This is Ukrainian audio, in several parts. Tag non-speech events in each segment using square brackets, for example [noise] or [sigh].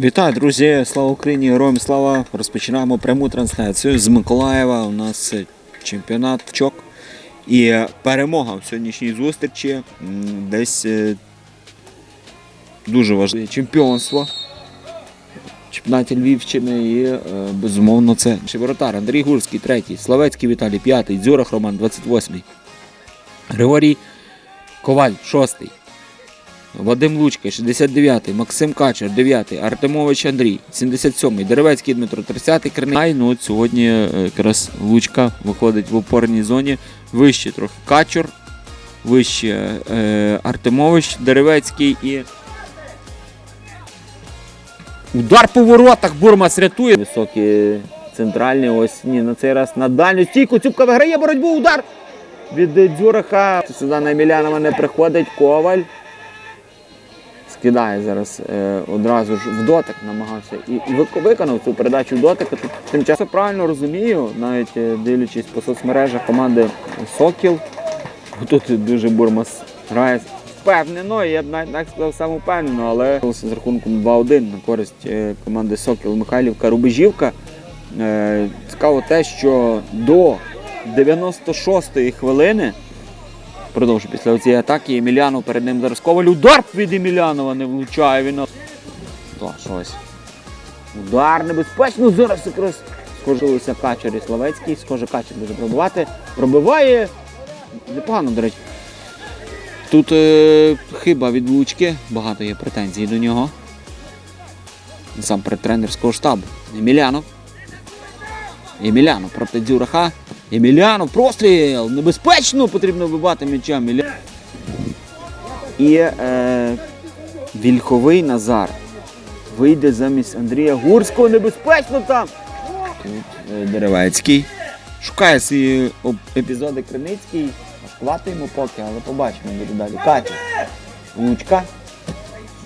Вітаю, друзі! Слава Україні! Героям слава! Розпочинаємо пряму трансляцію з Миколаєва. У нас чемпіонат чок. І перемога в сьогоднішній зустрічі десь е, дуже важливе чемпіонство. Чемпіонаті Львівщини і е, безумовно це Шеворотар Андрій Гурський, третій, Славецький Віталій, п'ятий, Дзюрах Роман, 28-й. Григорій Коваль, шостий. Вадим Лучка, 69-й, Максим Качер, 9-й, Артемович Андрій, 77-й, Деревецький Дмитро, 30-й, Криницький. Ну, от сьогодні е, якраз Лучка виходить в опорній зоні. Вище трохи Качур, вище е, Артемович, Деревецький і. Удар по воротах Бурмас рятує. Високі центральні, ось ні, на цей раз на дальню стійку. Цюбка виграє боротьбу, удар від Дзюраха. Сюди на Емілянова не приходить Коваль скидає зараз е, одразу ж в дотик намагався і, і виконав цю передачу в дотик. Тим часом правильно розумію, навіть е, дивлячись по соцмережах команди Сокіл. Тут дуже Бурмас грає впевнено, я б так сказав самовпевнено, але з рахунком 2-1 на користь е, команди Сокіл Михайлівка Рубежівка. Е, Цікаво те, що до 96-ї хвилини Продовжу після цієї атаки. Емілянов перед ним зараз Коваль. Удар від Емілянова не влучає він. То, щось. Удар небезпечно. Зараз якраз схожилися Качер і Славецький. Схоже, Качер буде пробивати. Пробиває. Непогано, до речі. Тут е, хиба від влучки. Багато є претензій до нього. Насамперед тренерського штабу. Емілянов. Емілянов проти Дзюраха. Емілянов, простріл! Небезпечно потрібно вибивати м'яча. І е, Вільховий Назар вийде замість Андрія Гурського. Небезпечно там. Тут е, Деревецький. Шукає свої епізоди Криницький. Важкувато йому поки, але побачимо буде далі. Катя. Лучка.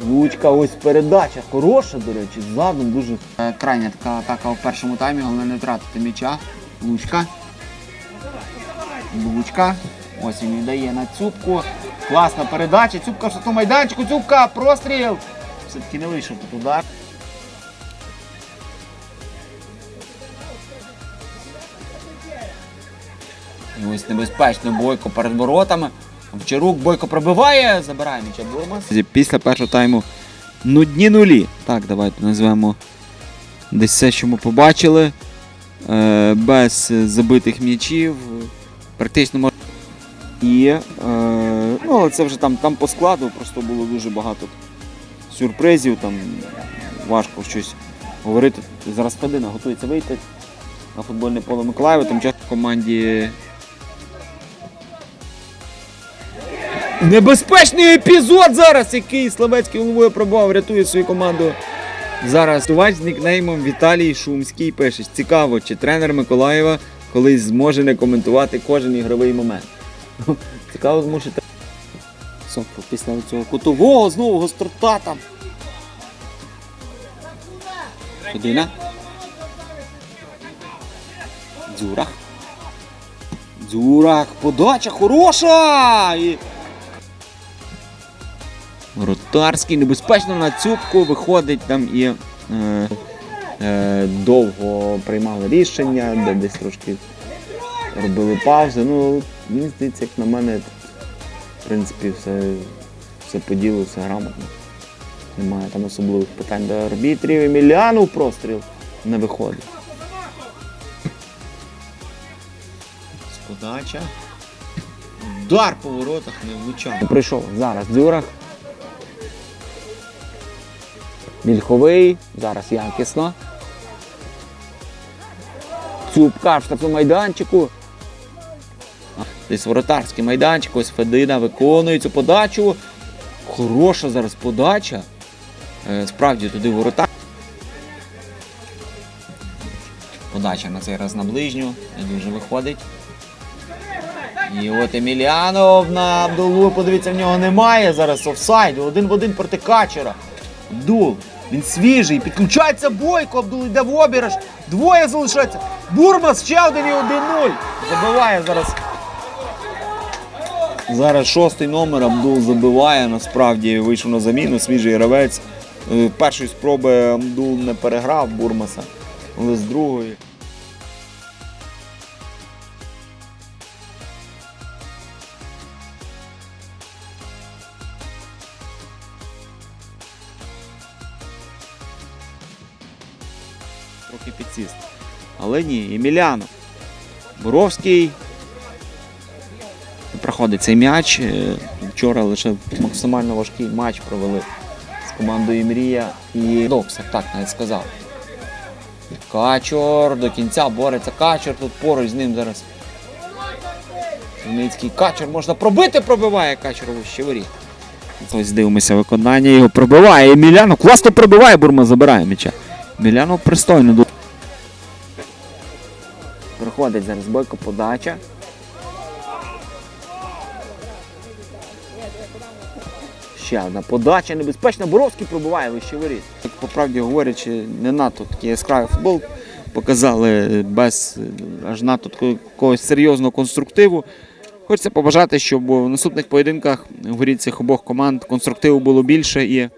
Лучка, ось передача. Хороша, до речі, задом дуже. Е, Крайня така атака в першому таймі, головне не втратити м'яча. Лучка. Лучка. Ось він віддає на цюбку. Класна передача. Цюбка в штатному майданчику. Цюбка, простріл. Все-таки не вийшов тут удар. І ось небезпечно Бойко перед воротами. Овчарук Бойко пробиває, забирає м'яча Бурмас. Після першого тайму нудні нулі. Так, давайте назвемо десь все, що ми побачили. Е, без забитих м'ячів. Практично мож... І е, ну, це вже там, там по складу просто було дуже багато сюрпризів, там важко щось говорити. Зараз Федина готується вийти на футбольне поле Миколаєва, тим часом в команді. Небезпечний епізод зараз, який Славецький головою пробував, рятує свою команду. Зараз тувач з нікнеймом Віталій Шумський пише: цікаво, чи тренер Миколаєва колись зможе не коментувати кожен ігровий момент. [laughs] Цікаво, змусити. Сокол після цього кутового знову гострота там. Година. Дзюрах. Дзюрах. Подача хороша! І... Ротарський небезпечно на цюбку виходить там і е, довго приймали рішення, де десь трошки робили паузи. Ну, мені здається, як на мене, в принципі, все, все по ділу, все грамотно. Немає там особливих питань до арбітрів. Еміліанов простріл не виходить. Подача. Удар по воротах не влучав. Прийшов зараз Дзюрах. Мільховий. Зараз якісно. Цюбка в майданчику. Десь воротарський майданчик, ось Федина виконує цю подачу. Хороша зараз подача. Е, Справді туди ворота. Подача на цей раз на ближню. Не дуже виходить. І от Еміліанов на Абдулу, подивіться, в нього немає зараз офсайду. Один в один проти Качера. Абдул. Він свіжий, підключається Бойко, Абдул йде в обіраж. Двоє залишається. Бурмас ще один і 1-0. Забиває зараз. Зараз шостий номер Абдул забиває. Насправді вийшов на заміну, свіжий гравець. Е, Першої спроби Абдул не переграв Бурмаса, але з другої. Трохи підсіст. Але ні, Еміляно. Боровський проходить цей м'яч. Е, Вчора лише максимально важкий матч провели з командою Мрія і Докса, так навіть сказав. Качор до кінця бореться. Качор тут поруч з ним зараз. Хмельницький Качор можна пробити, пробиває Качорову ще воріт. Ось дивимося виконання, його пробиває. Еміляно класно пробиває, Бурма забирає м'яча. Еміляно пристойно. Проходить зараз бойко подача. Ще одна подача небезпечна. Боровський пробиває вище воріт. Так, по правді говорячи, не надто такий яскравий футбол показали без аж надто такого якогось серйозного конструктиву. Хочеться побажати, щоб в наступних поєдинках в воріт цих обох команд конструктиву було більше і